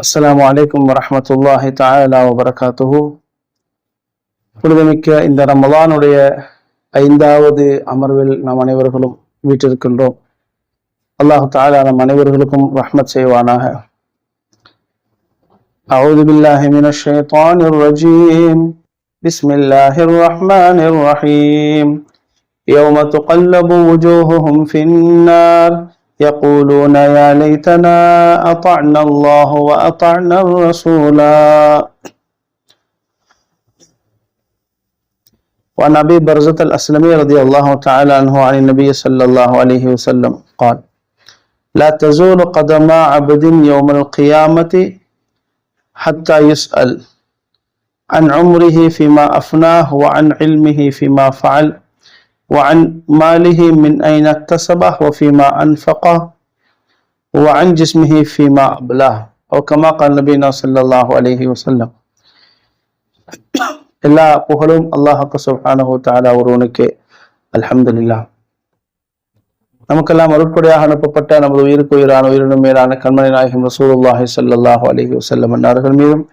அஸ்ஸலாமு அலைக்கும் வரஹ்மத்துல்லாஹி தஆலா வபரகாத்துஹு புனிதமிக்க இந்த ரமலானுடைய ஐந்தாவது அமர்வில் நாம் அனைவர்களும் வீட்டிருக்கின்றோம் அல்லாஹு தஆலா நம் அனைவர்களுக்கும் ரஹ்மத் செய்வானாக أعوذ بالله من الشيطان الرجيم بسم الله الرحمن الرحيم يوم تقلب وجوههم في النار يقولون يا ليتنا أطعنا الله وأطعنا الرسولا. وعن أبي برزة الأسلمي رضي الله تعالى عنه عن النبي صلى الله عليه وسلم قال لا تزول قدم عبد يوم القيامة حتى يسأل عن عمره فيما أفناه وعن علمه فيما فعل وعن ماله من أين اكتسبه وفيما أنفقه وعن جسمه فيما أبلاه أو كما قال نبينا صلى الله عليه وسلم எல்லா புகழும் அல்லாஹாக்கு சுப்ஹானஹு தஆலா ஒருவனுக்கே அல்ஹம்துலில்லாஹ் நமக்கெல்லாம் அருட்படையாக அனுப்பப்பட்ட நமது உயிருக்கு உயிரான உயிரினும் மேலான கண்மணி நாயகம் ரசூலுல்லாஹி ஸல்லல்லாஹு அலைஹி வஸல்லம் அன்னார்கள் மீதும்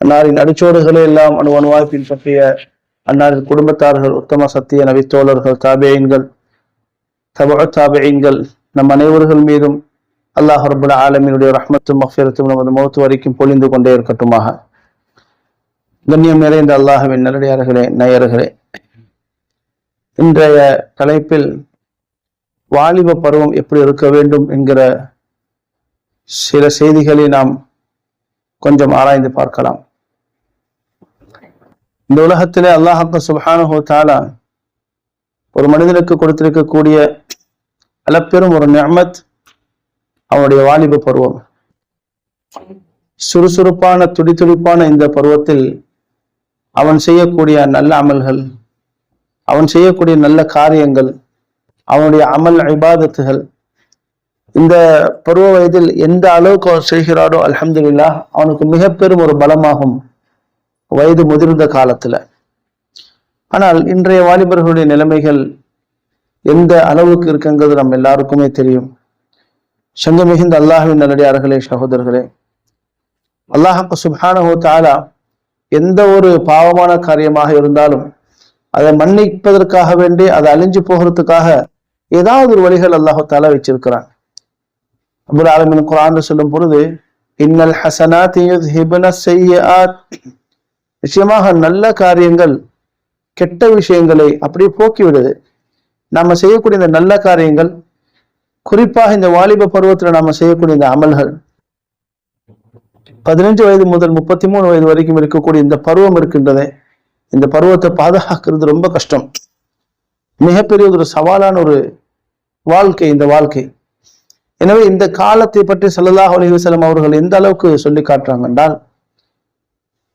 அன்னாரின் அடிச்சோடுகளை எல்லாம் அணு அணுவாய் பின்பற்றிய அன்னாரின் குடும்பத்தார்கள் உத்தம சத்திய நபித்தோழர்கள் தாபேயின்கள் தபு தாபேயின்கள் நம் அனைவர்கள் மீதும் அல்லாஹ் ரபுல் ஆலமினுடைய ரஹ்மத்தும் மஃபிரத்தும் நமது மௌத்து வரைக்கும் பொழிந்து கொண்டே இருக்கட்டுமாக. கண்ணியம் நிறைந்த அல்லாஹவின் நல்லடியார்களே நேயர்களே இன்றைய தலைப்பில் வாலிப பருவம் எப்படி இருக்க வேண்டும் என்கிற சில செய்திகளை நாம் கொஞ்சம் ஆராய்ந்து பார்க்கலாம். இந்த உலகத்திலே அல்லாஹாக்கு சுபஹானஹு தாலா ஒரு மனிதனுக்கு கொடுத்திருக்கக்கூடிய அளப்பெரும் ஒரு நியமத் அவனுடைய வாலிப பருவம். சுறுசுறுப்பான துடிதுடிப்பான இந்த பருவத்தில் அவன் செய்யக்கூடிய நல்ல அமல்கள் அவன் செய்யக்கூடிய நல்ல காரியங்கள் அவனுடைய அமல் இபாதத்துகள் இந்த பருவ வயதில் எந்த அளவுக்கு அவன் செய்கிறாரோ அலமதுல்லா அவனுக்கு மிக பெரும் ஒரு பலமாகும். வயது முதிர்ந்த காலத்துல. ஆனால் இன்றைய வாலிபர்களுடைய நிலைமைகள் எந்த அளவுக்கு இருக்குங்கிறது நம்ம எல்லாருக்குமே தெரியும். சங்க மிகுந்த அல்லாஹுவின் நல்லடியார்களே சகோதரர்களே. அல்லாஹாக்கு சுபானஹோ தாலா எந்த ஒரு பாவமான காரியமாக இருந்தாலும் அதை மன்னிப்பதற்காக வேண்டி அதை அழிஞ்சு போகிறதுக்காக ஏதாவது ஒரு வழிகள் அல்லாஹு தாலா வச்சிருக்கிறான். அபுல் ஆலமின் குரான் சொல்லும் பொழுது இன்னல் ஹசனாத் நிச்சயமாக நல்ல காரியங்கள் கெட்ட விஷயங்களை அப்படியே போக்கிவிடுது நாம செய்யக்கூடிய இந்த நல்ல காரியங்கள் குறிப்பாக இந்த வாலிப பருவத்துல நாம செய்யக்கூடிய இந்த அமல்கள் பதினஞ்சு வயது முதல் முப்பத்தி மூணு வயது வரைக்கும் இருக்கக்கூடிய இந்த பருவம் இருக்கின்றதே இந்த பருவத்தை பாதுகாக்கிறது ரொம்ப கஷ்டம். மிகப்பெரிய ஒரு சவாலான ஒரு வாழ்க்கை இந்த வாழ்க்கை. எனவே இந்த காலத்தை பற்றி சல்லல்லாஹ் அலி செல்லும் அவர்கள் எந்த அளவுக்கு சொல்லி காட்டுறாங்க என்றால்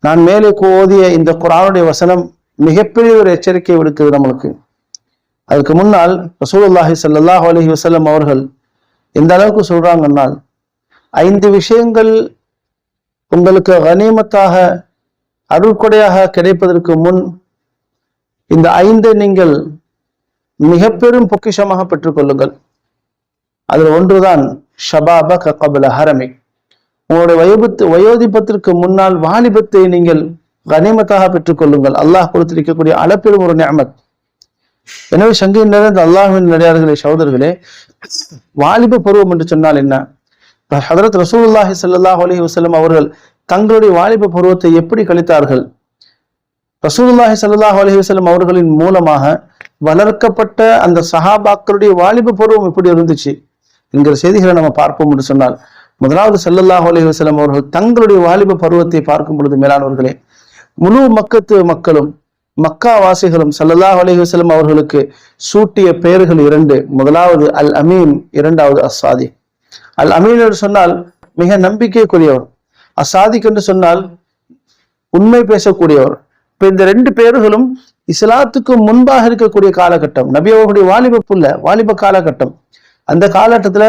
நான் மேலே ஓதிய இந்த குரானுடைய வசனம் மிகப்பெரிய ஒரு எச்சரிக்கை விடுக்குது நம்மளுக்கு. அதுக்கு முன்னால் ரசூலுல்லாஹி சல்லாஹ் அலஹி வசலம் அவர்கள் எந்த அளவுக்கு சொல்றாங்கன்னால் ஐந்து விஷயங்கள் உங்களுக்கு கனிமத்தாக அருள்கொடையாக கிடைப்பதற்கு முன் இந்த ஐந்தை நீங்கள் மிக பெரும் பொக்கிஷமாக பெற்றுக்கொள்ளுங்கள். அதில் ஒன்றுதான் ஷபாப கபல ஹரமி உங்களுடைய வயோபத்து வயோதிபத்திற்கு முன்னால் வாலிபத்தை நீங்கள் கனிமத்தாக பெற்றுக்கொள்ளுங்கள். அல்லாஹ் கொடுத்திருக்கக்கூடிய அளப்பெரும் ஒரு நியமத். எனவே சங்கையின் நிறைந்த அல்லாஹின் நடிகார்களே சகோதரர்களே வாலிப பருவம் என்று சொன்னால் என்ன? ஹதரத் ரசூல்லாஹி சல்லாஹ் அலி வசலம் அவர்கள் தங்களுடைய வாலிப பருவத்தை எப்படி கழித்தார்கள்? ரசூல்லாஹி சல்லாஹ் அலி வசலம் அவர்களின் மூலமாக வளர்க்கப்பட்ட அந்த சஹாபாக்களுடைய வாலிப பருவம் எப்படி இருந்துச்சு? என்கிற செய்திகளை நம்ம பார்ப்போம் என்று சொன்னால் முதலாவது சல்லல்லாஹ் அலஹி வசலம் அவர்கள் தங்களுடைய வாலிப பருவத்தை பார்க்கும் பொழுது மேலானவர்களே முழு மக்கத்து மக்களும் மக்கா வாசிகளும் சல்லல்லாஹ் அலஹி வசலம் அவர்களுக்கு சூட்டிய பெயர்கள் இரண்டு. முதலாவது அல் அமீன் இரண்டாவது அசாதி அல் அமீன் என்று சொன்னால் மிக நம்பிக்கைக்குரியவர். அசாதிக் என்று சொன்னால் உண்மை பேசக்கூடியவர். இப்போ இந்த ரெண்டு பேர்களும் இஸ்லாத்துக்கு முன்பாக இருக்கக்கூடிய காலகட்டம். நபி அவர்களுடைய வாலிப புள்ள வாலிப காலகட்டம். அந்த காலகட்டத்தில்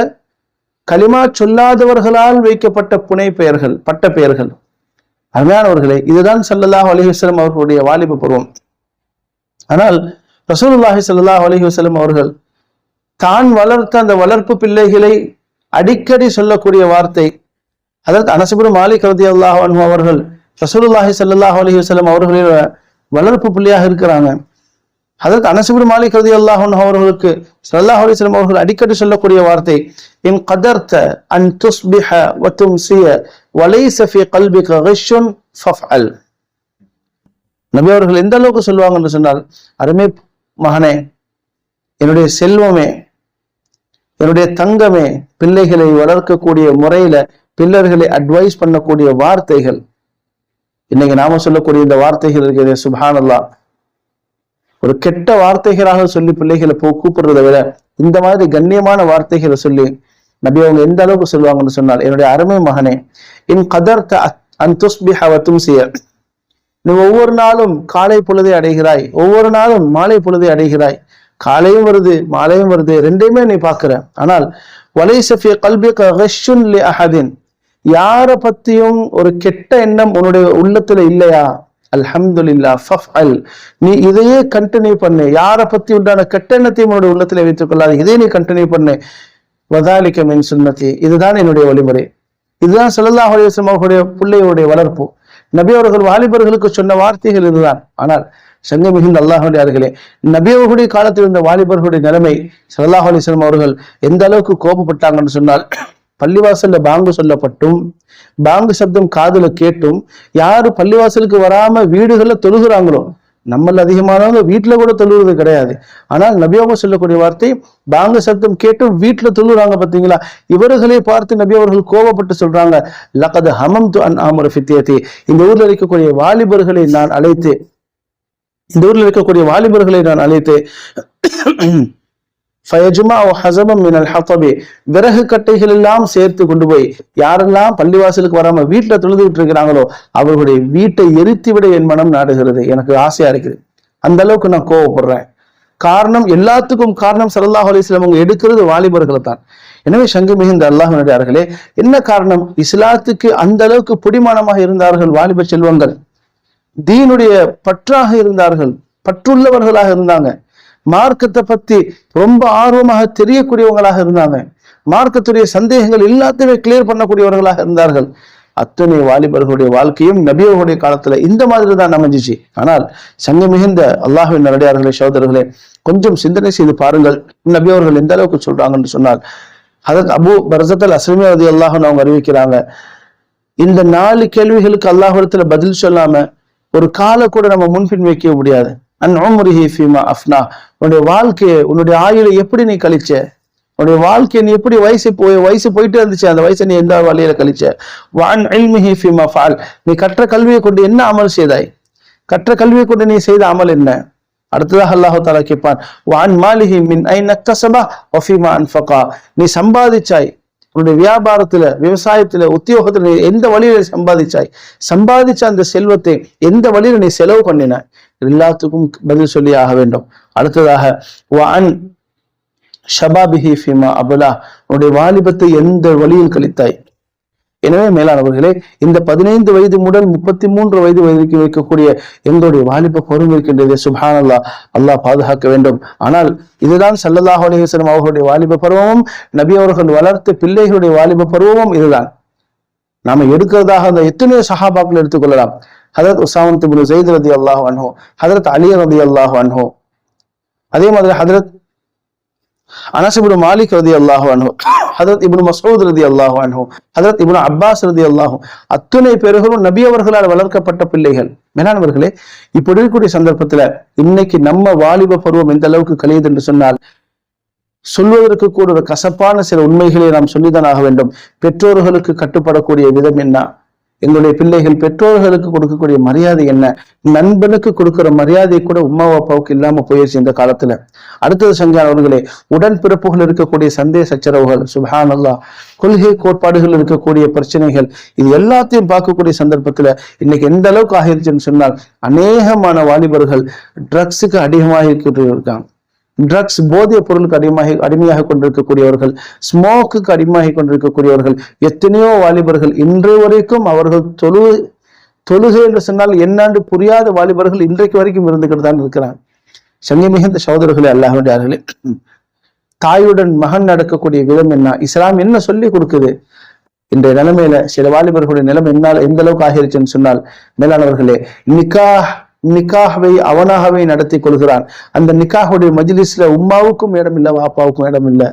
களிமா சொல்லாதவர்களால் வைக்கப்பட்ட புனை பெயர்கள் பட்ட பெயர்கள். அருமையானவர்களே இதுதான் சல்லல்லாஹ் அலிஹஸ்லம் அவர்களுடைய வாலிப பருவம். ஆனால் ரசூலுல்லாஹி சல்லாஹ் அலிஹஸ்லம் அவர்கள் தான் வளர்த்த அந்த வளர்ப்பு பிள்ளைகளை அடிக்கடி சொல்லக்கூடிய வார்த்தை. அதற்கு அனசபுரு மாலிக் ரதி அல்லாஹ் அவர்கள் ரசூலுல்லாஹி சல்லாஹ் அலைஹி அவர்களுடைய வளர்ப்பு பிள்ளையாக இருக்கிறாங்க. அதற்கு அனசபுரு மாலிக் ரதி அல்லாஹன் அவர்களுக்கு சல்லாஹ் அலிஸ்லம் அவர்கள் அடிக்கடி சொல்லக்கூடிய வார்த்தை இன் கதர்த்த அன் துஸ்பிஹ வத்தும் சிய வலை சஃபி ஃபீ கல்பிக ஃபஃப் அல் நபி அவர்கள் எந்த அளவுக்கு சொல்லுவாங்க என்று சொன்னால் அருமை மகனே என்னுடைய செல்வமே என்னுடைய தங்கமே பிள்ளைகளை வளர்க்கக்கூடிய முறையில பிள்ளர்களை அட்வைஸ் பண்ணக்கூடிய வார்த்தைகள். இன்னைக்கு நாம சொல்லக்கூடிய இந்த வார்த்தைகள் இருக்கிறது சுபானல்லா ஒரு கெட்ட வார்த்தைகளாக சொல்லி பிள்ளைகளை போ கூப்பிடுறதை விட இந்த மாதிரி கண்ணியமான வார்த்தைகளை சொல்லி நபி அவங்க எந்த அளவுக்கு சொல்லுவாங்கன்னு சொன்னால் என்னுடைய அருமை மகனே இன் கதர் அன் நீ ஒவ்வொரு நாளும் காலை பொழுதை அடைகிறாய் ஒவ்வொரு நாளும் மாலை பொழுதை அடைகிறாய். காலையும் வருது மாலையும் வருது ரெண்டையுமே நீ பார்க்கிற. ஆனால் வலை சஃபிய கல்வி அஹதின். யாரை பத்தியும் ஒரு கெட்ட எண்ணம் உன்னுடைய உள்ளத்துல இல்லையா? அல்ஹம்துலில்லா ஃபஃப் அல் நீ இதையே கண்டினியூ பண்ணு. யாரை பத்தி உண்டான கட்டெண்ணத்தையும் உன்னுடைய உள்ளத்துல வைத்துக் கொள்ளாது இதை நீ கண்டினியூ பண்ணு. வதாலிக்க மின் சுன்னதி இதுதான் என்னுடைய வழிமுறை. இதுதான் ஸல்லல்லாஹு அலைஹி அவர்களுடைய பிள்ளையுடைய வளர்ப்பு. நபி அவர்கள் வாலிபர்களுக்கு சொன்ன வார்த்தைகள் இதுதான். ஆனால் சங்க மிகுந்த அல்லாஹுடையார்களே நபி அவர்களுடைய காலத்தில் இருந்த வாலிபர்களுடைய நிலைமை ஸல்லல்லாஹு அலைஹி அவர்கள் எந்த அளவுக்கு கோபப்பட்டாங்கன்னு சொன்னால் பள்ளிவாசல்ல பாங்கு சொல்லப்பட்டும். பாங்கு சப்தம் காதுல கேட்டும். யாரு பள்ளிவாசலுக்கு வராம வீடுகள்ல தொழுகிறாங்களோ நம்மள அதிகமானவங்க வீட்டுல கூட தொழுகிறது கிடையாது. ஆனால் நபியாக சொல்லக்கூடிய வார்த்தை பாங்கு சப்தம் கேட்டும் வீட்டுல தொழுகிறாங்க பாத்தீங்களா? இவர்களை பார்த்து நபி அவர்கள் கோபப்பட்டு சொல்றாங்க லகது ஹமம் து அன் ஆமர ஃபித்தியத்தி இந்த ஊர்ல இருக்கக்கூடிய வாலிபர்களை நான் அழைத்து இந்த ஊர்ல இருக்கக்கூடிய வாலிபர்களை நான் அழைத்து ஃபயஜுமா ஹசபம் மினல் ஹத்தபி விறகு கட்டைகள் எல்லாம் சேர்த்து கொண்டு போய் யாரெல்லாம் பள்ளிவாசலுக்கு வராம வீட்டுல தொழுதுகிட்டு இருக்கிறாங்களோ அவர்களுடைய வீட்டை எரித்துவிட என் மனம் நாடுகிறது. எனக்கு ஆசையா இருக்குது. அந்த அளவுக்கு நான் கோவப்படுறேன். காரணம் எல்லாத்துக்கும் காரணம் சல்லாஹ் அலிஸ்லாம் அவங்க எடுக்கிறது வாலிபர்களை தான். எனவே சங்கு மிகுந்த அல்லாஹினடியார்களே என்ன காரணம்? இஸ்லாத்துக்கு அந்த அளவுக்கு பிடிமானமாக இருந்தார்கள் வாலிப செல்வங்கள். தீனுடைய பற்றாக இருந்தார்கள் பற்றுள்ளவர்களாக இருந்தாங்க. மார்க்கத்தை பத்தி ரொம்ப ஆர்வமாக தெரியக்கூடியவங்களாக இருந்தாங்க. மார்க்கத்துடைய சந்தேகங்கள் எல்லாத்தையுமே கிளியர் பண்ணக்கூடியவர்களாக இருந்தார்கள். அத்தனை வாலிபர்களுடைய வாழ்க்கையும் நபியர்களுடைய காலத்துல இந்த மாதிரி தான் அமைஞ்சிச்சு. ஆனால் சங்க மிகுந்த அல்லாஹின் நடிகார்களே சகோதரர்களே கொஞ்சம் சிந்தனை செய்து பாருங்கள். நபியவர்கள் எந்த அளவுக்கு சொல்றாங்கன்னு சொன்னால் அதற்கு அபு பரசத்தல் அஸ்லமே ரதி அவங்க அறிவிக்கிறாங்க இந்த நாலு கேள்விகளுக்கு அல்லாஹிடத்துல பதில் சொல்லாம ஒரு காலை கூட நம்ம முன்பின் வைக்க முடியாது. அன் உம்ரிஹி ஃபீமா அஃப்னா. உன்னுடைய வாழ்க்கையை உன்னுடைய ஆயுளை எப்படி நீ கழிச்ச? உன்னுடைய வாழ்க்கையை நீ எப்படி வயசு போய் வயசு போயிட்டே இருந்துச்சு அந்த வயசை நீ எந்த வழியில கழிச்ச? வான் இல்மிஹி ஃபீமா ஃபால். நீ கற்ற கல்வியை கொண்டு என்ன அமல் செய்தாய்? கற்ற கல்வியை கொண்டு நீ செய்த அமல் என்ன? அடுத்ததாக அல்லாஹு தாலா கேட்பான் வான் மாலிஹி மின் ஐ நக்கசபா ஒஃபிமா அன்ஃபகா. நீ சம்பாதிச்சாய் உன்னுடைய வியாபாரத்துல விவசாயத்துல உத்தியோகத்துல நீ எந்த வழியில சம்பாதிச்சாய்? சம்பாதிச்ச அந்த செல்வத்தை எந்த வழியில நீ செலவு பண்ணினாய்? எல்லாத்துக்கும் பதில் சொல்லி ஆக வேண்டும். அடுத்ததாக வான் ஷபாபிஹி ஃபிமா அபுலா. உன்னுடைய வாலிபத்தை எந்த வழியில் கழித்தாய்? எனவே மேலானவர்களே இந்த பதினைந்து வயது முதல் முப்பத்தி மூன்று வயது வரைக்கும் வைக்கக்கூடிய எங்களுடைய வாலிப பருவம் இருக்கின்றது. சுபான் அல்லா அல்லாஹ் பாதுகாக்க வேண்டும். ஆனால் இதுதான் சல்லல்லாஹ் அலிஹசனம் அவர்களுடைய வாலிப பருவமும் நபி அவர்கள் வளர்த்த பிள்ளைகளுடைய வாலிப பருவமும் இதுதான். நாம எடுக்கிறதாக அந்த எத்தனையோ சஹாபாக்கள் எடுத்துக்கொள்ளலாம் ஹதரத் உசாமத் பின் ஜெயித் ரதி அல்லாஹ் அன்ஹோ ஹதரத் அலி ரதி அல்லாஹ் அன்ஹோ. அதே மாதிரி ஹதரத் அனஸ் இப்னு மாலிக் ரதி அல்லாஹு அன்ஹு ஹதரத் இப்னு மசூத் ரதி அல்லாஹு அன்ஹு ஹதரத் இப்னு அப்பாஸ் ரதி அல்லாஹு அத்துணை பேர்களும் நபி அவர்களால் வளர்க்கப்பட்ட பிள்ளைகள். மேலானவர்களே இப்படி இருக்கக்கூடிய சந்தர்ப்பத்துல இன்னைக்கு நம்ம வாலிப பருவம் எந்த அளவுக்கு கழியுது என்று சொன்னால் சொல்வதற்கு கூட ஒரு கசப்பான சில உண்மைகளை நாம் சொல்லிதான் ஆக வேண்டும். பெற்றோர்களுக்கு கட்டுப்படக்கூடிய விதம் என்ன? எங்களுடைய பிள்ளைகள் பெற்றோர்களுக்கு கொடுக்கக்கூடிய மரியாதை என்ன? நண்பனுக்கு கொடுக்கிற மரியாதை கூட உமா அப்பாவுக்கு இல்லாம போயிடுச்சு இந்த காலத்துல. அடுத்தது சஞ்சான் அவர்களே உடன்பிறப்புகள் இருக்கக்கூடிய சந்தேக சச்சரவுகள் சுபஹான் அல்லா கொள்கை கோட்பாடுகள் இருக்கக்கூடிய பிரச்சனைகள் இது எல்லாத்தையும் பார்க்கக்கூடிய சந்தர்ப்பத்துல இன்னைக்கு எந்த அளவுக்கு ஆகிருச்சுன்னு சொன்னால் அநேகமான வாலிபர்கள் ட்ரக்ஸுக்கு அடிகமாக இருக்காங்க. ட்ரக்ஸ் போதைய பொருளுக்கு அடிமையாக அடிமையாக கொண்டிருக்கக்கூடியவர்கள் ஸ்மோக்குக்கு அடிமையாக கொண்டிருக்கக்கூடியவர்கள் எத்தனையோ வாலிபர்கள் இன்று வரைக்கும் அவர்கள் தொழு தொழுகை என்று சொன்னால் என்னாண்டு புரியாத வாலிபர்கள் இன்றைக்கு வரைக்கும் இருந்துகிட்டு தான் இருக்கிறாங்க. சங்கி மிகுந்த சகோதரர்களே அல்லாஹுடைய தாயுடன் மகன் நடக்கக்கூடிய விதம் என்ன? இஸ்லாம் என்ன சொல்லி கொடுக்குது? இன்றைய நிலைமையில சில வாலிபர்களுடைய நிலைமை என்னால் எந்த அளவுக்கு ஆகிருச்சுன்னு சொன்னால் மேலானவர்களே நிக்கா நிக்காகவை அவனாகவே நடத்தி கொள்கிறான். அந்த நிக்காகுடைய மஜிலிஸ்ல உம்மாவுக்கும் இடம் இல்லை வாப்பாவுக்கும் இடம் இல்லை.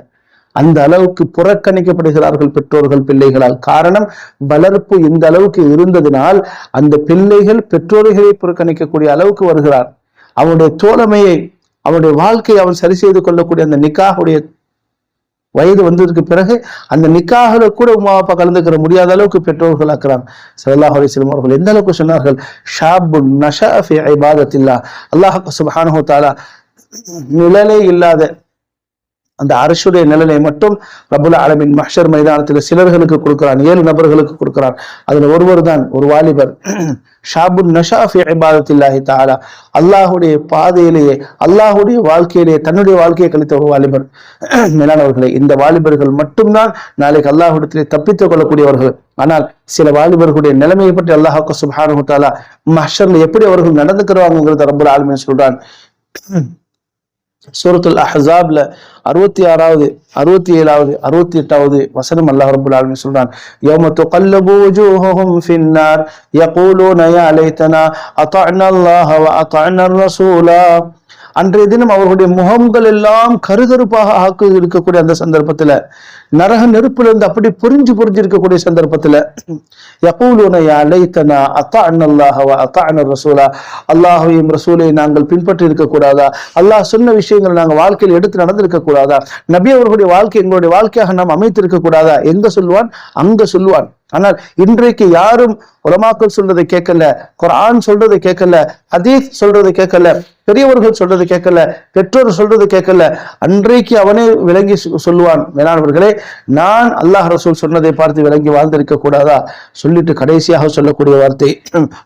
அந்த அளவுக்கு புறக்கணிக்கப்படுகிறார்கள் பெற்றோர்கள் பிள்ளைகளால். காரணம் வளர்ப்பு இந்த அளவுக்கு இருந்ததினால் அந்த பிள்ளைகள் பெற்றோர்களை புறக்கணிக்கக்கூடிய அளவுக்கு வருகிறார். அவனுடைய தோழமையை அவனுடைய வாழ்க்கையை அவன் சரி செய்து கொள்ளக்கூடிய அந்த நிக்காகுடைய வயது வந்ததுக்கு பிறகு அந்த நிக்காக கூட உமா அப்பா கலந்துக்கிற முடியாத அளவுக்கு பெற்றோர்கள் ஆக்குறாங்க. சல்லாஹ் அலிஸ்லம் அவர்கள் எந்த அளவுக்கு சொன்னார்கள்? ஷாபு நஷாஃபி ஐபாதத்தில்லா அல்லாஹ் சுபஹானஹு தாலா நிழலே இல்லாத அந்த அரசுடைய நிழலை மட்டும் ரபுல் ஆலமின் மஹர் மைதானத்தில் சிலர்களுக்கு கொடுக்கிறான் ஏழு நபர்களுக்கு கொடுக்கிறான். அதுல ஒருவர் தான் ஒரு வாலிபர் ஷாபுன் நஷாஃபி இபாதத்தில்லாஹி தாலா அல்லாஹுடைய பாதையிலேயே அல்லாஹுடைய வாழ்க்கையிலேயே தன்னுடைய வாழ்க்கையை கழித்த ஒரு வாலிபர். மேலானவர்களே இந்த வாலிபர்கள் மட்டும்தான் நாளைக்கு அல்லாஹுடத்திலே தப்பித்துக் கொள்ளக்கூடியவர்கள். ஆனால் சில வாலிபர்களுடைய நிலைமையை பற்றி அல்லாஹாக்கு சுபானு தாலா மஹர்ல எப்படி அவர்கள் நடந்துக்கிறாங்கிறத ரபுல் ஆலமின் சொல்றான். சூரத்துல் அஹாப்ல அறுபத்தி ஆறாவது அறுபத்தி ஏழாவது அறுபத்தி எட்டாவது வசனம் அல்லாஹ் ரபுல் ஆலமி சொல்றான் யௌம துகல்லபு வஜூஹுஹும் ஃபின்னார் யகூலூன யா லைத்தனா அத்தஅனா அல்லாஹ வ அத்தஅனா ரசூலா அன்றைய தினம் அவர்களுடைய முகங்கள் எல்லாம் கருகருப்பாக ஆக்கு இருக்கக்கூடிய அந்த சந்தர்ப்பத்துல நரக நெருப்புல இருந்து அப்படி புரிஞ்சு புரிஞ்சு இருக்கக்கூடிய சந்தர்ப்பத்துல ரசூலா? அல்லாஹையும் ரசூலை நாங்கள் பின்பற்றி இருக்க கூடாதா? அல்லாஹ் சொன்ன விஷயங்கள் நாங்கள் வாழ்க்கையில் எடுத்து நடந்திருக்க கூடாதா? நபி அவர்களுடைய வாழ்க்கை எங்களுடைய வாழ்க்கையாக நாம் அமைத்திருக்க கூடாதா? எங்க சொல்லுவான்? அங்க சொல்லுவான். ஆனால் இன்றைக்கு யாரும் உலமாக்கள் சொல்றதை கேட்கல குரான் சொல்றதை கேட்கல ஹதீஸ் சொல்றதை கேட்கல பெரியவர்கள் சொல்றது கேட்கல பெற்றோர் சொல்றது கேட்கல. அன்றைக்கு அவனே விளங்கி சொல்லுவான் மேலானவர்களே நான் அல்லாஹ் ரசூல் சொன்னதை பார்த்து விளங்கி வாழ்ந்திருக்க கூடாதா? சொல்லிட்டு கடைசியாக சொல்லக்கூடிய வார்த்தை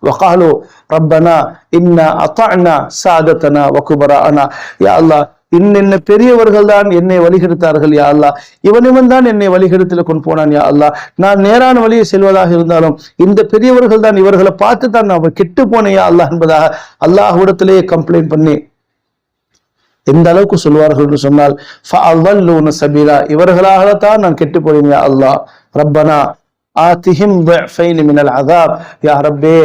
வகாலோ ரப்பனா இன்ன அத்தானா சாதத்தனா வகுபரா அனா யா அல்லாஹ் இன்னென்ன பெரியவர்கள் தான் என்னை வழிகெடுத்தார்கள் யா அல்லா இவன் இவன் தான் என்னை வழிகெடுத்துல கொண்டு போனான் யா அல்லா நான் நேரான வழியை செல்வதாக இருந்தாலும் இந்த பெரியவர்கள் தான் இவர்களை பார்த்து தான் நான் கெட்டு போனேன் யா அல்லா என்பதாக அல்லாஹ்விடத்திலேயே கம்ப்ளைண்ட் பண்ணி எந்த அளவுக்கு சொல்வார்கள் என்று சொன்னால் சபீரா இவர்களாகத்தான் நான் கெட்டு போனேன் யா அல்லாஹ். ரப்பனா ஆத்திஹிம் மினல் அதாப் யா ரப்பே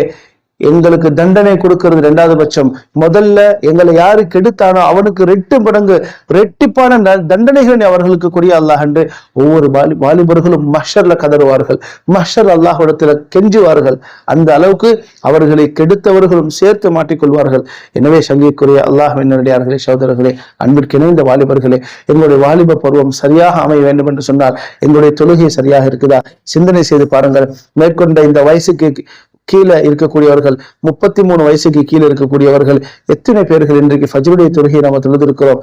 எங்களுக்கு தண்டனை கொடுக்கிறது ரெண்டாவது பட்சம். முதல்ல எங்களை யாரு கெடுத்தானோ அவனுக்கு ரெட்டு மடங்கு ரெட்டிப்பான தண்டனைகளை அவர்களுக்கு கூடிய அல்லாஹ் என்று ஒவ்வொரு வாலி வாலிபர்களும் மஷர்ல கதறுவார்கள். மஷர் அல்லாஹிடத்துல கெஞ்சுவார்கள். அந்த அளவுக்கு அவர்களை கெடுத்தவர்களும் சேர்த்து மாட்டிக்கொள்வார்கள். எனவே சங்கிக்குரிய அல்லாஹ் என்னுடையார்களே சகோதரர்களே அன்பிற்கு இணைந்த வாலிபர்களே எங்களுடைய வாலிப பருவம் சரியாக அமைய வேண்டும் என்று சொன்னால் எங்களுடைய தொழுகை சரியாக இருக்குதா? சிந்தனை செய்து பாருங்கள். மேற்கொண்ட இந்த வயசுக்கு கீழே இருக்கக்கூடியவர்கள் முப்பத்தி மூணு வயசுக்கு கீழே இருக்கக்கூடியவர்கள் எத்தனை பேர்கள் இன்றைக்கு ஃபஜ்ருடைய தொழுகையை நாம் தொழுதிருக்கிறோம்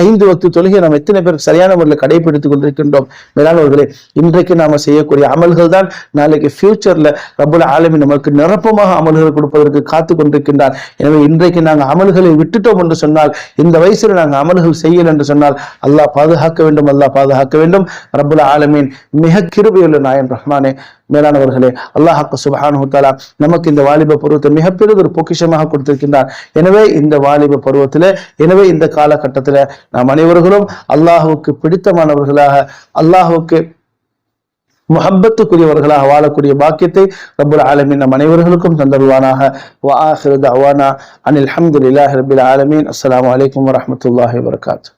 ஐந்து வக்து தொழுகை நாம் எத்தனை பேர் சரியான முறையில் கடைபிடித்துக் கொண்டிருக்கின்றோம்? மேலானவர்களே இன்றைக்கு நாம செய்யக்கூடிய அமல்கள் தான் நாளைக்கு ஃபியூச்சர்ல ரபுல் ஆலமி நமக்கு நிரப்பமாக அமல்கள் கொடுப்பதற்கு காத்து கொண்டிருக்கின்றார். எனவே இன்றைக்கு நாங்கள் அமல்களை விட்டுட்டோம் என்று சொன்னால் இந்த வயசுல நாங்கள் அமல்கள் செய்யல என்று சொன்னால் அல்லாஹ் பாதுகாக்க வேண்டும் அல்லாஹ் பாதுகாக்க வேண்டும். ரபுல் ஆலமீன் மிக கிருபையுள்ள நாயன் ரஹ்மானே மேலானவர்களே அல்லாஹாக்கு சுபஹானு தாலா நமக்கு இந்த வாலிப பருவத்தை மிகப்பெரிய ஒரு பொக்கிஷமாக கொடுத்திருக்கின்றார். எனவே இந்த வாலிப பருவத்தில் எனவே இந்த காலகட்டத்தில் இருக்கிற நாம் அனைவர்களும் அல்லாஹுக்கு பிடித்தமானவர்களாக அல்லாஹுக்கு முஹப்பத்துக்குரியவர்களாக வாழக்கூடிய பாக்கியத்தை ரபுல் ஆலமின் நம் அனைவர்களுக்கும் தந்தருவானாக. வா அனில் அஹமதுல்லாஹி ரபில் ஆலமீன். அஸ்லாம் வலைக்கம் வரமத்துல்லாஹி வரகாத்து